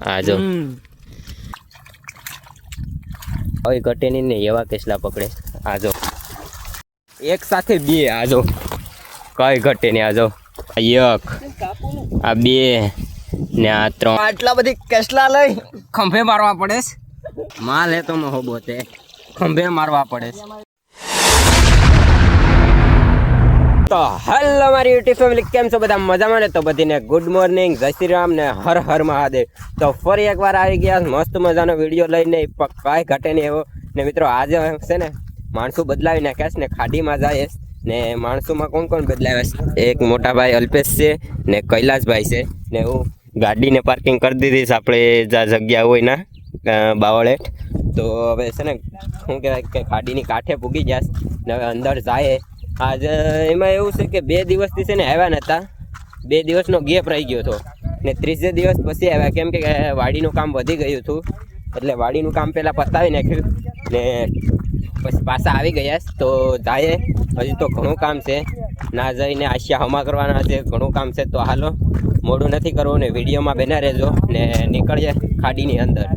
આ જો. હવે ઘટે નહીં ને એવા કેસલા પકડે. આ જો. એક સાથે બે આ જો. કઈ ઘટે નહીં આ જો. આ એક આ બે ને આ ત્રણ. આટલા બધી કેસલા લઈ ખંભે મારવા પડે માલ હે તો મહો તે ખંભે મારવા પડે તો હેલો મારી યુટ્યુબ ફેમિલી કેમ છો બધા? મજામાં ને? તો બધીને ગુડ મોર્નિંગ જય શ્રી રામ ને હર હર મહાદેવ. તો ફરી એકવાર આવી ગયા મસ્ત મજાનો વીડિયો લઈને કાંઈ ઘટે નહીં એવો. ને મિત્રો આજે છે ને માણસો બદલાવી નાખ્યા ને ખાડીમાં જાય ને માણસોમાં કોણ કોણ બદલાવ્યા છે? એક મોટા ભાઈ અલ્પેશ છે ને કૈલાસભાઈ છે. ને હું ગાડીને પાર્કિંગ કરી દીધી છે આપણે જ્યાં જગ્યા હોય ના અ, બાવળેટ તો હવે છે ને શું કહેવાય કે ગાડીની કાંઠે પૂગી ગયા ને અંદર જાય. આજે, એમાં એવું છે કે બે દિવસથી છે ને આવ્યા નહોતા બે દિવસનો ગેપ રહી ગયો હતો. ને ત્રીજે દિવસ પછી આવ્યા. કેમ કે વાડીનું કામ વધી ગયું હતું. એટલે વાડીનું કામ પહેલાં પતાવી નાખ્યું. ને પછી પાછા આવી ગયા. તો જાય. હજી તો ઘણું કામ છે. ના જઈને આશિયા હમા કરવાના છે. ઘણું કામ છે. તો હાલો, મોડું નથી કરવું ને વિડીયોમાં બેના રહેજો ને નીકળીએ ખાડીની અંદર.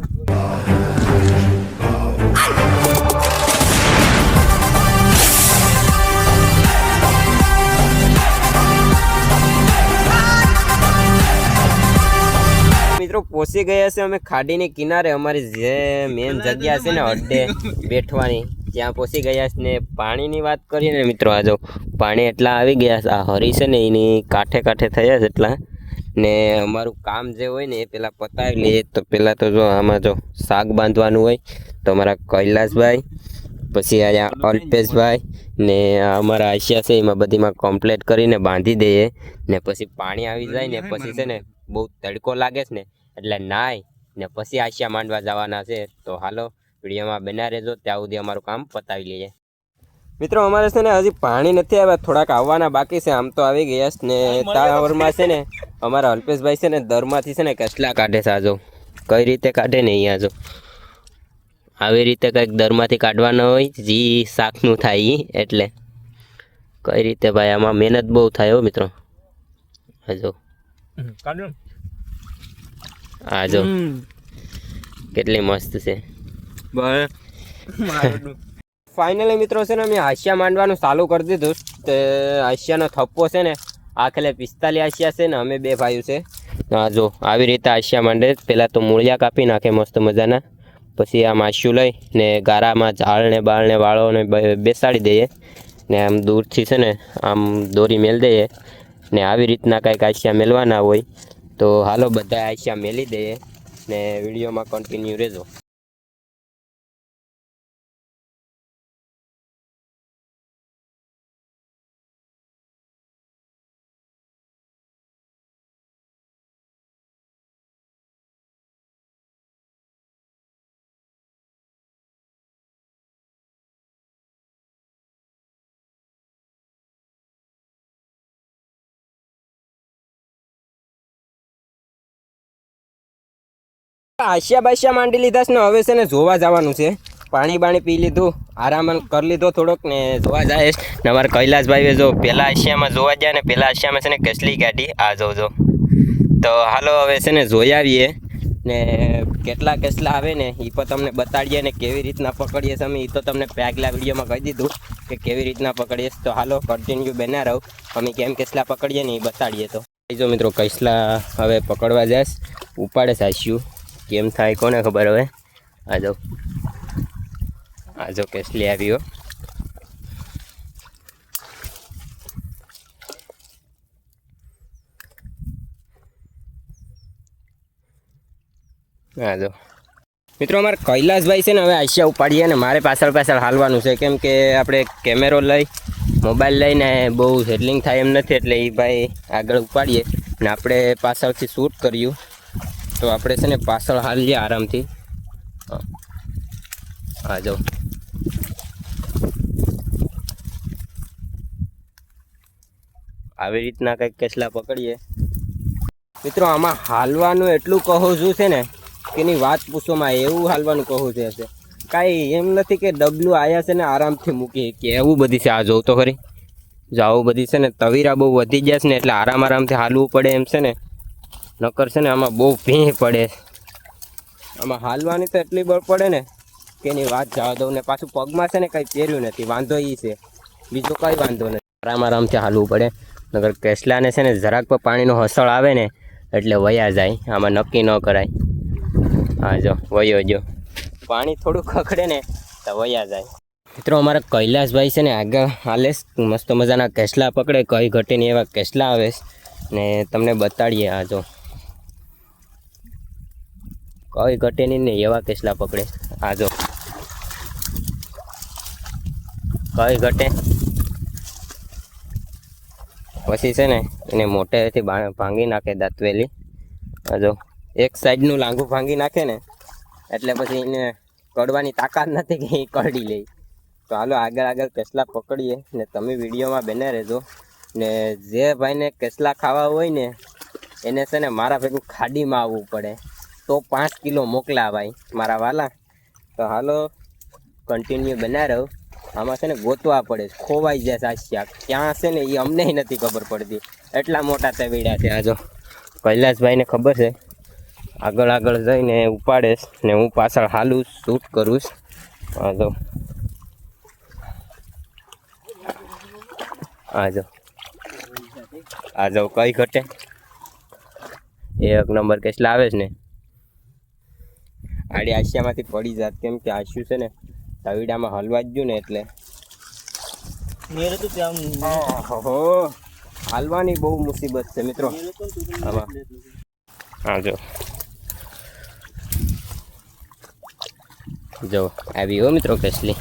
મિત્રો પહોંચી ગયા છે અમે ખાડીની કિનારે. અમારી જે મેન જગ્યા છે ને અડ્ડે બેઠવાની ત્યાં પહોંચી ગયા છે ને પાણીની વાત કરીએ ને મિત્રો આ જો પાણી એટલા આવી ગયા છે આ હરી છે ને એની કાંઠે કાંઠે થયા છે એટલા. ને અમારું કામ જે હોય ને એ પહેલાં પતાવી લઈએ. તો પહેલાં તો જો આમાં જો શાક બાંધવાનું હોય તો અમારા કૈલાસભાઈ પછી અહીંયા અલ્પેશભાઈ ને અમારા આશિયા છે એમાં બધીમાં કમ્પ્લીટ કરીને બાંધી દઈએ. ને પછી પાણી આવી જાય ને પછી છે ને બહુ તડકો લાગે છે ને એટલે નાય. ને પછી આશિયા માંડવા જવાના છે. તો હાલો વિડીયોમાં બના રહેજો. ત્યાં સુધી અમારું કામ પતાવી લઈએ મિત્રો અમારે છે ને હજી પાણી નથી આવ્યા. થોડાક આવવાના બાકી છે. આમ તો આવી ગયા છે ને તાવરમાં છે ને અમારા અલ્પેશભાઈ છે ને દરમાંથી છે ને કસલા કાઢે છે આજો. કઈ રીતે કાઢે ને અહીંયા જો. આવી રીતે કંઈક દરમાંથી કાઢવાના હોય જી શાકનું થાય એટલે. કઈ રીતે ભાઈ આમાં મહેનત બહુ થાય હો મિત્રો. હજો. આ જો કેટલી મસ્ત છે. ફાઇનલી મિત્રો છે ને મેં હાસ્યા માંડવાનું ચાલુ કરી દીધું. તે હાસ્યાનો થપ્પો છે ને આખલે પિસ્તાલીસ હાસ્યા છે ને અમે બે ભાઈઓ છે. હા જો આવી રીતે હાસ્યા માંડે. પહેલાં તો મૂળિયા કાપી નાખે મસ્ત મજાના. પછી આમ આશિયું લઈ ને ગારામાં ઝાડને બાળને વાળોને બેસાડી દઈએ. ને આમ દૂરથી છે ને આમ દોરી મેલ દઈએ. ને આવી રીતના કાંઈક આશિયા મેલવાના હોય. તો હાલો બધા આશિયા મેલી દઈએ ને વિડીયોમાં કન્ટિન્યુ રહેજો. આશિયા બાશિયા માંડી લીધા છે ને, હવે છે ને જોવા જવાનું છે. પાણી બાણી પી લીધું, આરામ કરી લીધો થોડોક ને જોવા જાય. ને અમારે કૈલાસભાઈએ જો પહેલા આશિયામાં જોવા જાય ને પહેલા આશિયામાં છે ને કેસલી ગાડી, આ જો જો. તો હાલો હવે છે ને જોઈ આવીએ ને કેટલા કેસલા આવે ને એ પણ તમને બતાડીએ ને કેવી રીતના પકડીએ અમે એ તો તમને આગલા વિડીયોમાં કહી દીધું કે કેવી રીતના પકડીએ તો હાલો કન્ટિન્યુ બના રહો. અમે કેમ કેસલા પકડીએ ને એ બતાડીએ તો. જો મિત્રો, કૈસલા હવે પકડવા જઈશ ઉપાડે સાસ્યું કેમ થાય કોને ખબર હવે? આ જો. આ જો આવ્યો હા. જો. મિત્રો, અમારે કૈલાસભાઈ છે ને હવે આશિયા ઉપાડીએ ને મારે પાછળ પાછળ હાલવાનું છે. કેમ કે આપણે કેમેરો લઈ, મોબાઈલ લઈને બહુ હેડલિંગ થાય એમ નથી એટલે એ ભાઈ આગળ ઉપાડીએ ને આપણે પાછળથી શૂટ કર્યું. તો આપણે છે ને પાછળ હાલીએ આરામથી. હા. જાઓ આવી રીતના કંઈક કેસલા પકડીએ. મિત્રો, આમાં હાલવાનું એટલું કહું છું છે ને કે એની વાત પૂછોમાં એવું હાલવાનું કહું છે હશે. કાંઈ એમ નથી કે ડબલું આવ્યા છે ને આરામથી મૂકી કે એવું બધી છે, આ જોઉં તો ખરી. જાવું બધી છે ને તવીરા બહુ વધી ગયા છે ને એટલે આરામ આરામથી હાલવું પડે એમ છે ને. નકર છે ને આમાં બહુ ભીં પડે. આમાં હાલવાની તો એટલી બળ પડે ને કે એની વાત જવા દઉં ને પાછું પગમાં છે ને કંઈ પહેર્યું નથી, વાંધો એ છે. બીજો કંઈ વાંધો નથી. આરામ આરામથી હાલવું પડે. નગર કેસલાને છે ને જરાક પણ પાણીનો હસળ આવે ને એટલે વયા જાય. આમાં નક્કી ન કરાય. હા, જો, વયો જો પાણી થોડું ખખડે ને તો વયા જાય. મિત્રો, અમારા કૈલાસભાઈ છે ને આગળ હાલે મસ્ત મજાના કેસલા પકડે. કઈ ઘટે ને એવા કેસલા આવે ને તમને બતાડીએ, આ જો. કઈ ઘટે નહીં ને એવા કેસલા પકડે. આ જો. કઈ ઘટે? પછી છે ને એને મોટેથી ભાંગી નાખે દાંતવેલી જો. એક સાઈડનું લાંગુ ભાંગી નાખે ને, એટલે પછી એને કડવાની તાકાત નથી કે એ કરડી લે. તો હાલો આગળ આગળ કેસલા પકડીએ ને તમે વિડીયોમાં બેને રહેજો. ને જે ભાઈને કેસલા ખાવા હોય ને, એને છે ને મારા ભેગું ખાડીમાં આવવું પડે. તો પાંચ કિલો મોકલા ભાઈ, મારા વાલા. તો હાલો કન્ટિન્યુ બના રહો આમાં છે ને ગોતવા પડે, ખોવાઈ જાય સાસ્યા ક્યાં છે ને એ અમને નથી ખબર પડતી. એટલા મોટા તવીડા છે આજો કૈલાસભાઈને ખબર છે. આગળ આગળ જઈને ઉપાડે ને હું પાછળ હાલું શૂટ કરું છું. આજો જો. આ આ જો કઈ ઘટે. એક નંબર કેસ લાવે છે ને. આડી આશિયામાંથી પડી જાત કેમ કે આશિયું છે ને તવીડામાં હલવા જ ગયું ને એટલે. ઓહો હાલવાની બહુ મુસીબત છે મિત્રો. આમાં. હા જો. જો આવી હો મિત્રો કેસલી.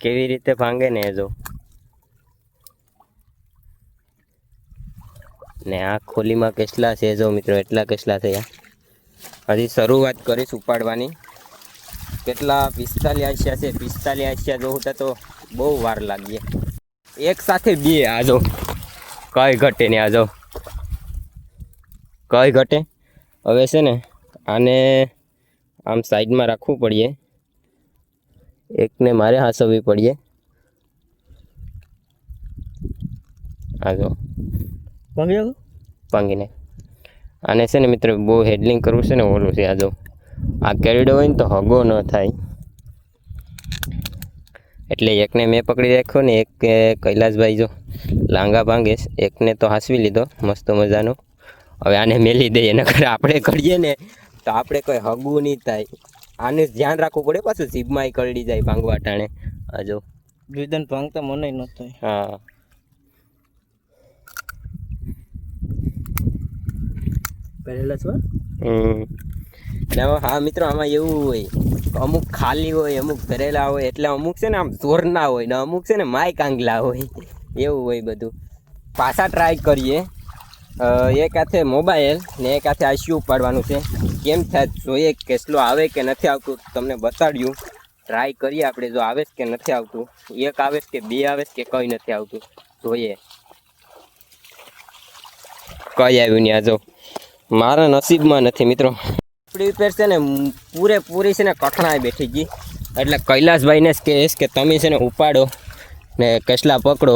કેવી રીતે ભાંગે ને એ જો. ને આ ખોલીમાં કેસલા છે જો મિત્રો, એટલા કેટલા થયા? હજી શરૂઆત કરીશ ઉપાડવાની. કેટલા? પિસ્તાલીસ આશિયા છે. પિસ્તાલીસ આશિયા જોઉં તો બહુ વાર લાગીએ. એક સાથે બે આ જો. કઈ ઘટે ને આ જો. કઈ ઘટે? હવે છે ને, આને આમ સાઈડમાં રાખવું પડીએ. એકને મારે હાંસવવી પડીએ. આ જો. ભાંગી નાખ? આને છે ને મિત્રો બહુ હેડલિંગ કરવું છે ને ઓલું છે આ જો આ કેરીડો હોય ને તો હગો ન થાય. એટલે એકને મેં પકડી રાખ્યો ને એક કૈલાસભાઈ જો લાંગા ભાંગે એકને તો હાંસવી લીધો મસ્ત મજાનો. હવે આને મેલી દઈએ નકર આપણે કરીએ ને તો આપણે કોઈ હગવું નહીં થાય. આને ધ્યાન રાખવું પડે પાછું જીભમાં કરડી જાય ભાંગવા ટાણે. આ જો. વિધન ભાંગતા મને ન થાય. હા. પહેરેલા છો? ને હા, મિત્રો, આમાં એવું હોય અમુક ખાલી હોય, અમુક ભરેલા હોય, એટલે અમુક છે ને આમ ઝોરના હોય, ને અમુક છે ને માય કાંગલા હોય, એવું હોય બધું. પાછા ટ્રાય કરીએ. એક હાથે મોબાઈલ ને એક હાથે આશિયું ઉપાડવાનું છે. કેમ થાય જોઈએ કેટલો આવે કે નથી આવતું, તમને બતાડ્યું. ટ્રાય કરીએ આપણે, જો આવે કે નથી આવતું. એક આવે કે બે આવે કે કંઈ નથી આવતું. જોઈએ. કઈ આવ્યું ને આ જો. મારા નસીબમાં નથી મિત્રો. આપણી ઉપર છે ને પૂરેપૂરી છે ને કઠણાઈ બેઠી ગઈ. એટલે કૈલાસભાઈને જ કહીશ કે તમે છે ને ઉપાડો ને કેસલા પકડો.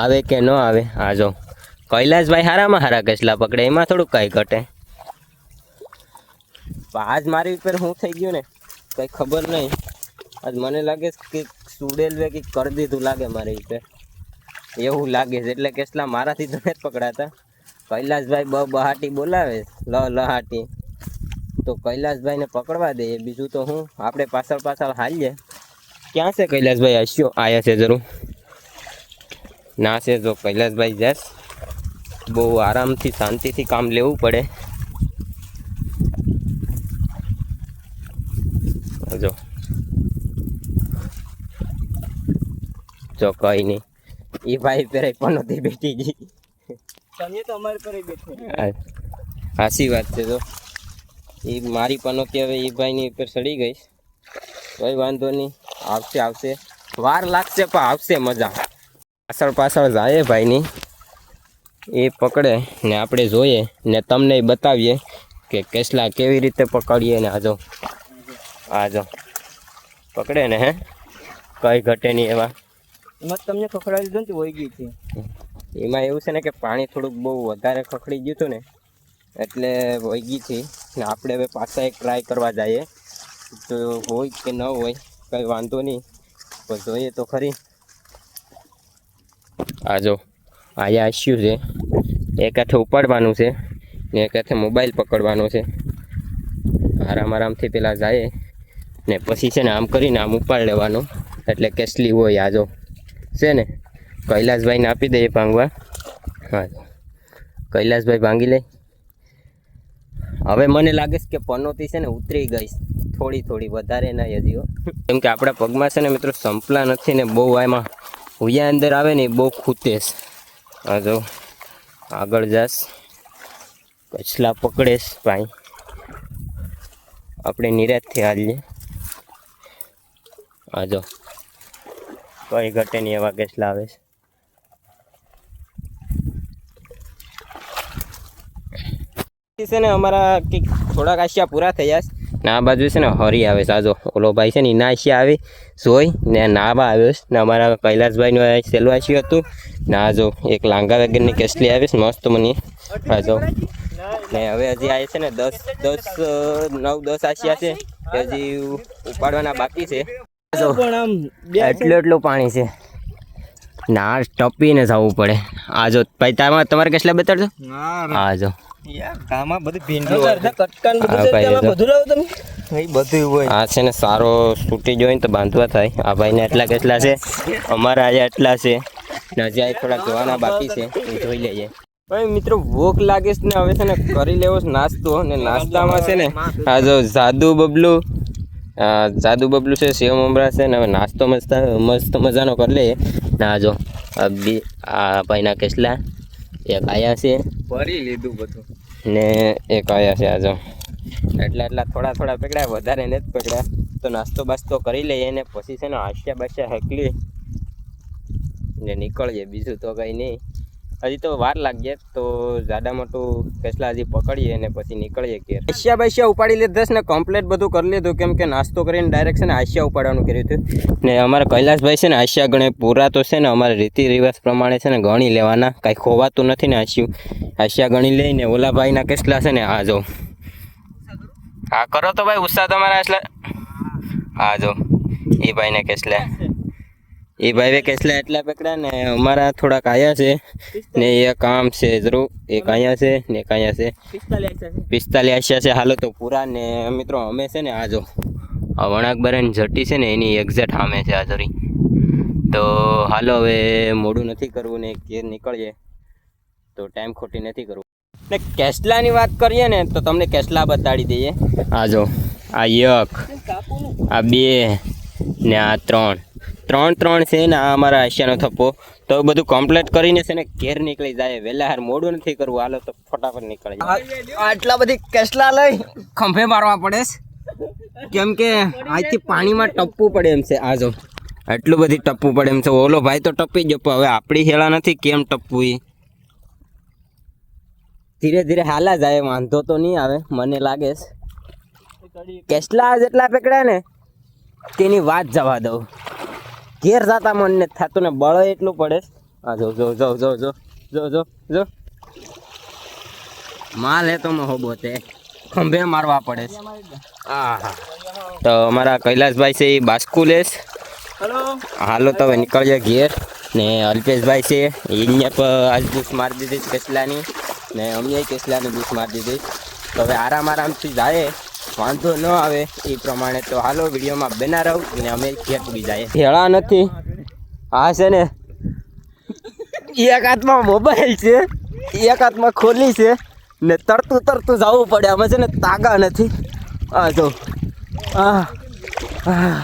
આવે કે ન આવે, આ જો. કૈલાસભાઈ હારામાં હારા કેસલા પકડે, એમાં થોડુંક કાંઈ ઘટે. આજ મારી ઉપર શું થઈ ગયું ને, કંઈ ખબર નહીં. આજ મને લાગે કે સુડેલવે કંઈક કરી દીધું લાગે મારી ઉપર. એવું લાગે છે, એટલે કેસલા મારાથી તો જ પકડાતા. કૈલાસભાઈ બ, બહાટી બોલાવે, લ, લહાટી. તો કૈલાસભાઈને પકડવા દે, બીજું તો હું, આપણે પાછળ પાછળ હાલીએ. ક્યાં છે કૈલાસભાઈ? આસ્યો આયા છે જરૂર. ના છે જો, કૈલાસભાઈ જશ. બહુ આરામથી, શાંતિથી કામ લેવું પડે. જો. જો કઈ નહીં. એ ભાઈ પેરે પણ નથી બેઠી ગઈ. તમે તો અમારી પર બેઠો સાચી વાત છે તો. એ મારી પનોકી હવે એ ભાઈની ઉપર ચડી ગઈ કોઈ વાંધો નહીં. આવશે આવશે. વાર લાગશે પણ આવશે મજા. પાછળ પાછળ જાય ભાઈની. એ પકડે ને આપણે જોઈએ ને તમને બતાવીએ કે કેસલા કેવી રીતે પકડીએ ને આજો આજો પકડે ને હે? કઈ ઘટે નહીં એવા. એમાં તમને ખખડાવી દીધું ને વહી ગઈ હતી એમાં એવું છે ને કે પાણી થોડુંક બહુ વધારે ખખડી ગયું હતું ને, એટલે વહી હતી ને આપણે હવે પાછા એક ટ્રાય કરવા જઈએ. તો હોય કે ન હોય, કંઈ વાંધો નહીં. પણ જોઈએ તો ખરી. આ જો, અહીંયા આસ્યું છે. એક હાથે ઉપાડવાનું છે ને એક હાથે મોબાઈલ પકડવાનો છે. આરામ આરામથી પેલા જાય. ને પછી છે ને આમ કરીને આમ ઉપાડ લેવાનો. એટલે કેસલી હોય આજો છે ને? કૈલાસભાઈને આપી દઈએ ભાંગવા. હા. કૈલાસભાઈ ભાંગી લે. હવે મને લાગે છે કે પનોતી છે ને ઉતરી ગઈ થોડી થોડી વધારે ના હજીઓ. કેમ કે આપણા પગમાં છે ને મિત્રો સંપલા નથી ને બહુ એમાં હુયા અંદર આવે ને એ બહુ ખૂતે હા જો, આગળ જાશ કચલા પકડેશ ભાઈ. આપણે નિરાશથી હાલીએ. હા જો, કઈ ઘટે નહીં એવા કેસલા આવે છે. છે ને અમારા કંઈક થોડાક આશિયા પૂરા થયા છે. ના બાજુ છે ને હરી આવે છે. આ ઓલો ભાઈ છે ને એના આશિયા આવી. સોય ને નાવા આવ્યો છે. ને અમારા કૈલાસભાઈનું આ સહેલું આશિયું હતું. ના જો એક લાંગા વગરની કેસલી આવીશ મસ્ત મને. આ જો. ને હવે હજી આ છે ને દસ દસ નવ દસ આશિયા છે. હજી ઉપાડવાના બાકી છે. જો પણ આમ બે એટલું એટલું પાણી છે. ના ટપીને જવું પડે. આ જો ભાઈ તમારે કેટલા બતાડજો હા જો. આમાં બધી ભીંડો કટકાન બધું છે લાવો તમે. બધું હોય. આ છે ને સારો તૂટી જોઈને તો બાંધવા થાય. આ ભાઈને એટલા કેટલા છે. અમારા આજે એટલા છે. ને હજી આ થોડાક જોવાના બાકી છે. એ જોઈ લઈએ. ભાઈ મિત્રો ભૂખ લાગે છે ને હવે છે ને કરી લેવો નાસ્તો. ને નાસ્તામાં છે ને આ જો જાદુ બબલું આ જાદુ બબલું છે સેવ મમરા છે ને હવે નાસ્તો મસ્ત મસ્ત મજાનો કરી લઈએ. ના જો આ બી આ ભાઈના કેસલા એક આયા છે. ભરી લીધું બધું. ને એક આવ્યા છે આજો. જો એટલા એટલા થોડા થોડા પકડ્યા વધારે નથી પકડ્યા તો નાસ્તો બાસ્તો કરી લઈએ ને પછી છે ને હાસ્યા બાસ્યા હેકલી. ને નીકળીએ, બીજું તો કંઈ નહીં. હજી તો વાર લાગીએ તો જાડા મોટું ફેસલા હજી પકડીએ ને પછી નીકળીએ ઘેર. આશિયા બાશિયા ઉપાડી લીધા ને કમ્પ્લેટ બધું કરી લીધું, કેમ કે નાસ્તો કરીને ડાયરેક્ટ છે ને આશિયા ઉપાડવાનું કર્યું હતું. ને અમારા કૈલાસભાઈ છે ને આશિયા ગણે પૂરા તો છે ને અમારે રીતિ રિવાજ પ્રમાણે છે ને ગણી લેવાના, કાંઈ ખોવાતું નથી ને આશિયું. આશિયા ગણી લઈને ઓલા ભાઈના કેટલા છે ને આ જો. હા, કરો તો ભાઈ, ઉત્સાહ તમારા એટલે. હા, જો. એ ભાઈને કેટલા એ ભાઈ કેસલા એટલા પકડ્યા ને અમારા થોડાક આયા છે. ને એ કામ છે જરૂર એક અહીંયા છે ને એક અહીંયા છે. પિસ્તાલીસ છે. છે હાલો તો પૂરા ને મિત્રો અમે છે ને આ જો આ વણાકબરાની જટી છે ને એની એક્ઝેક્ટ સામે છે આ જરી. તો હાલો હવે મોડું નથી કરવું ને કે નીકળીએ. તો ટાઈમ ખોટી નથી કરવું. ને કેસલાની વાત કરીએ ને તો તમને કેસલા બતાડી દઈએ. આજો આ યક આ બે ને આ ત્રણ. ત્રણ ત્રણ છે ને આ અમારા આશિયાનો થપ્પો. તો બધું કમ્પ્લીટ કરીને છે ને ઘેર નીકળી જાય. વહેલા હાર મોડું નથી કરવું. હાલો તો ફટાફટ નીકળી જાય. આટલા બધી કેસલા લઈ ખંભે મારવા પડે છે. કેમ કે આજથી પાણીમાં ટપવું પડે એમ છે. આ જો. આટલું બધી ટપવું પડે એમ છે. ઓલો ભાઈ તો ટપી જ હવે આપણી હેળા નથી. કેમ ટપવું એ ધીરે ધીરે હાલા જાય. વાંધો તો નહીં આવે. મને લાગે છે. કેસલા જેટલા પકડ્યા ને, તેની વાત જવા દઉં. ઘેર જતા મને થતું ને બળ એટલું પડે. આ જો જો જો જો જો જો જો જો. માલ હે તો મહો બોતે ખંભે મારવા પડે છે. હા તો અમારા કૈલાસભાઈ છે એ બાસ્કુ લેશ હાલો તો હવે નીકળીએ ઘેર. ને અલ્પેશભાઈ છે એ અહીંયા પર આજ બૂસ મારી દીધી કેસલાની. ને અમે કેસલાની બૂસ મારી દીધી. તો હવે આરામ આરામથી જાય. વાંધો ન આવે, એ પ્રમાણે તો હાલો વિડીયોમાં બના રહું ને અમે ઘેર પૂરી જાય હેળા નથી. હા છે ને. એક હાથમાં મોબાઈલ છે, એક હાથમાં ખોલી છે, ને તરતું તરતું જવું પડે. અમે છે ને તાગા નથી. હા જો. આ. આ.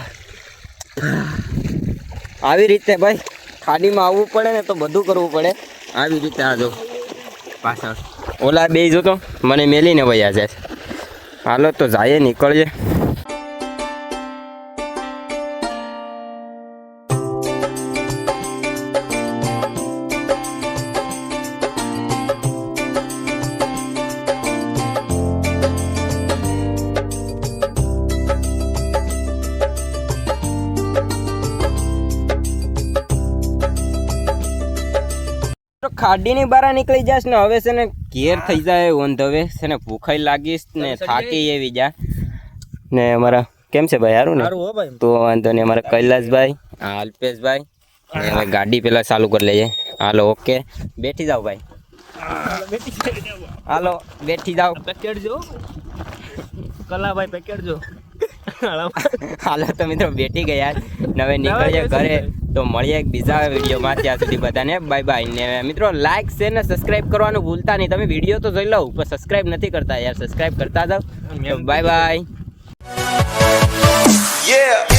આવી રીતે ભાઈ, ખાડીમાં આવવું પડે ને તો બધું કરવું પડે. આવી રીતે આ જો પાછળ. ઓલા બે જો તો, મને મેલીને વયા જાય. હાલો તો જાઈએ નીકળીએ. ખાડીની બહાર નીકળી જશ ને હવે છે ને ઘેર થઈ જાય ઓન હવે છે ને ભૂખાઈ લાગીશ ને થાકી એવી જા. ને અમારા કેમ છે ભાઈ સારું ને? તો વાંધો નહીં અમારા કૈલાસભાઈ હા અલ્પેશભાઈ. હવે ગાડી પેલા ચાલુ કરી લઈએ. હાલો ઓકે. બેઠી જાઓ ભાઈ. હાલો બેઠી જાઓ. પેકેટ જો. કલાભાઈ પેકેટ જો. હાલો. તો મિત્રો બેઠી ગયા. નવે હવે નીકળીએ ઘરે. તો મળીએ એક બીજા વિડીયોમાં ત્યાં સુધી બધાને. બાય બાય ને મિત્રો લાઈક શેર ને સબસ્ક્રાઇબ કરવાનું ભૂલતા નહીં. તમે વીડિયો તો જોઈ લો પણ સબસ્ક્રાઇબ નથી કરતા યાર. સબસ્ક્રાઇબ કરતા જાઓ. Bye bye Yeah.